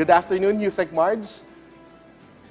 Good afternoon, Yusek Marge.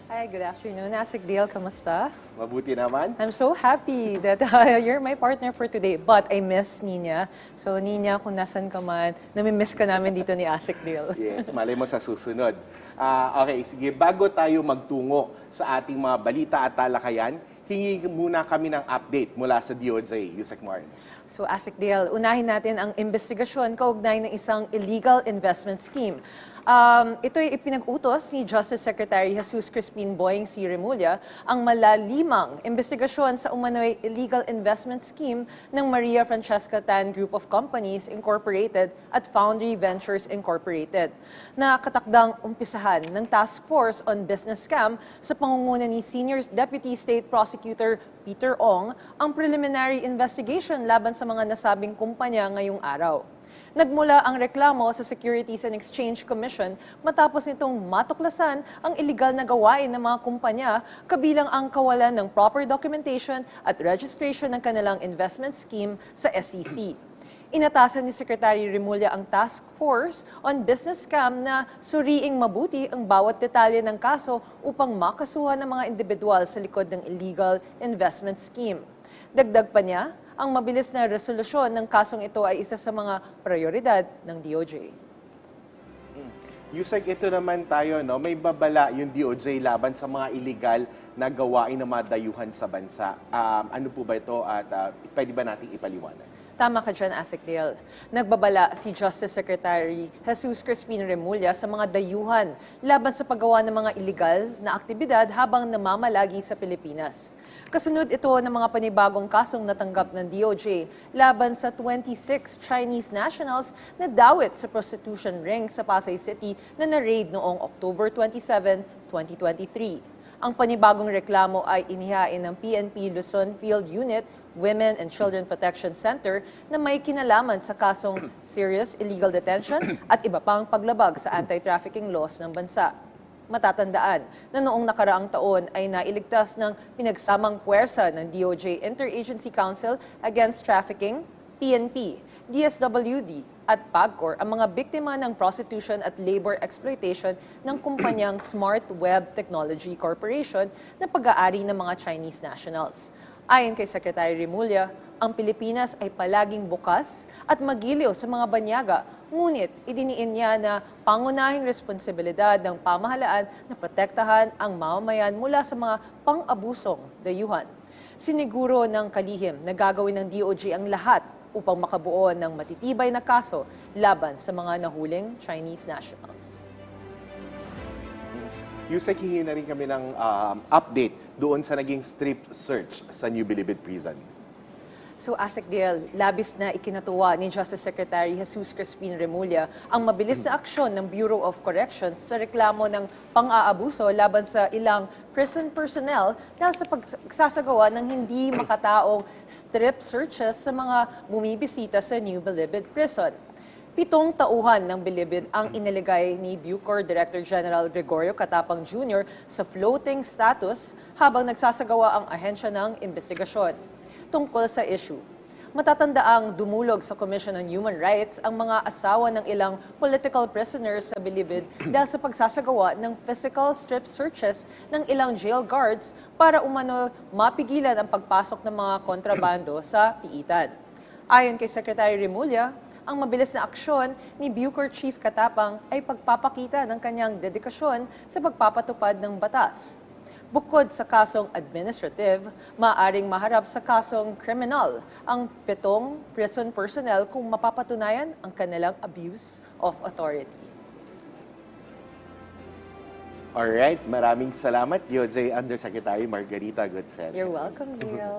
Hi, good afternoon. Asik Deal, kamusta? Mabuti naman. I'm so happy that uh, you're my partner for today. But I miss Nina. So Nina, kung nasan ka man, namimiss ka namin dito ni Asik Deal. Yes, malay mo sa susunod. Ah, okay, sige. Bago tayo magtungo sa ating mga balita at talakayan, hingi muna kami ng update mula sa DOJ, Yusek Marge. So Asik Deal, unahin natin ang investigasyon kaugnay ng isang illegal investment scheme. Um, ito'y ipinag-utos ni Justice Secretary Jesus Crispin Boying C. Remulla ang malalimang investigasyon sa umano'y illegal investment scheme ng Maria Francesca Tan Group of Companies Incorporated at Foundry Ventures Incorporated na katakdang umpisahan ng Task Force on Business Scam sa pangunguna ni Senior Deputy State Prosecutor Peter Ong ang preliminary investigation laban sa mga nasabing kumpanya ngayong araw. Nagmula ang reklamo sa Securities and Exchange Commission matapos nitong matuklasan ang illegal na gawain ng mga kumpanya kabilang ang kawalan ng proper documentation at registration ng kanilang investment scheme sa SEC. Inatasan ni Secretary Remulla ang task force on business scam na suriing mabuti ang bawat detalye ng kaso upang makasuhan ng mga individual sa likod ng illegal investment scheme. Dagdag pa niya, ang mabilis na resolusyon ng kasong ito ay isa sa mga prioridad ng DOJ. Yusek, ito naman tayo, no? may babala yung DOJ laban sa mga illegal na gawain ng mga dayuhan sa bansa. Um, ano po ba ito at ah, pwede ba nating ipaliwanag? Tama ka dyan, Asik Dale. Nagbabala si Justice Secretary Jesus Crispin Remulla sa mga dayuhan laban sa paggawa ng mga illegal na aktibidad habang namamalagi sa Pilipinas. Kasunod ito ng mga panibagong kasong natanggap ng DOJ laban sa 26 Chinese nationals na dawit sa prostitution ring sa Pasay City na na-raid noong October 27, 2023. Ang panibagong reklamo ay inihain ng PNP Luzon Field Unit Women and Children Protection Center na may kinalaman sa kasong serious illegal detention at iba pang paglabag sa anti-trafficking laws ng bansa. Matatandaan na noong nakaraang taon ay nailigtas ng pinagsamang puwersa ng DOJ Interagency Council Against Trafficking, PNP, DSWD at PAGCOR ang mga biktima ng prostitution at labor exploitation ng kumpanyang Smart Web Technology Corporation na pag-aari ng mga Chinese nationals. Ayon kay Secretary Remulla, ang Pilipinas ay palaging bukas at magiliw sa mga banyaga, ngunit idiniin niya na pangunahing responsibilidad ng pamahalaan na protektahan ang mamamayan mula sa mga pang-abusong dayuhan. Siniguro ng kalihim na gagawin ng DOJ ang lahat upang makabuo ng matitibay na kaso laban sa mga nahuling Chinese nationals. Yusek, hingi na rin kami ng um, update doon sa naging strip search sa New Bilibid Prison. So Asik Dale, labis na ikinatuwa ni Justice Secretary Jesus Crispin Remulla ang mabilis na aksyon ng Bureau of Corrections sa reklamo ng pang-aabuso laban sa ilang prison personnel dahil sa pagsasagawa ng hindi makataong strip searches sa mga bumibisita sa New Bilibid Prison. Pitong tauhan ng Bilibid ang iniligay ni Bucor Director General Gregorio Catapang Jr. sa floating status habang nagsasagawa ang ahensya ng investigasyon tungkol sa issue. Matatandaang dumulog sa Commission on Human Rights ang mga asawa ng ilang political prisoners sa Bilibid dahil sa pagsasagawa ng physical strip searches ng ilang jail guards para umano mapigilan ang pagpasok ng mga kontrabando sa piitan. Ayon kay Secretary Remulla, ang mabilis na aksyon ni Bucor Chief Katapang ay pagpapakita ng kanyang dedikasyon sa pagpapatupad ng batas. Bukod sa kasong administrative, maaring maharap sa kasong criminal ang pitong prison personnel kung mapapatunayan ang kanilang abuse of authority. Alright, maraming salamat, DOJ Undersecretary Margarita Goodsell. You're welcome, Neil.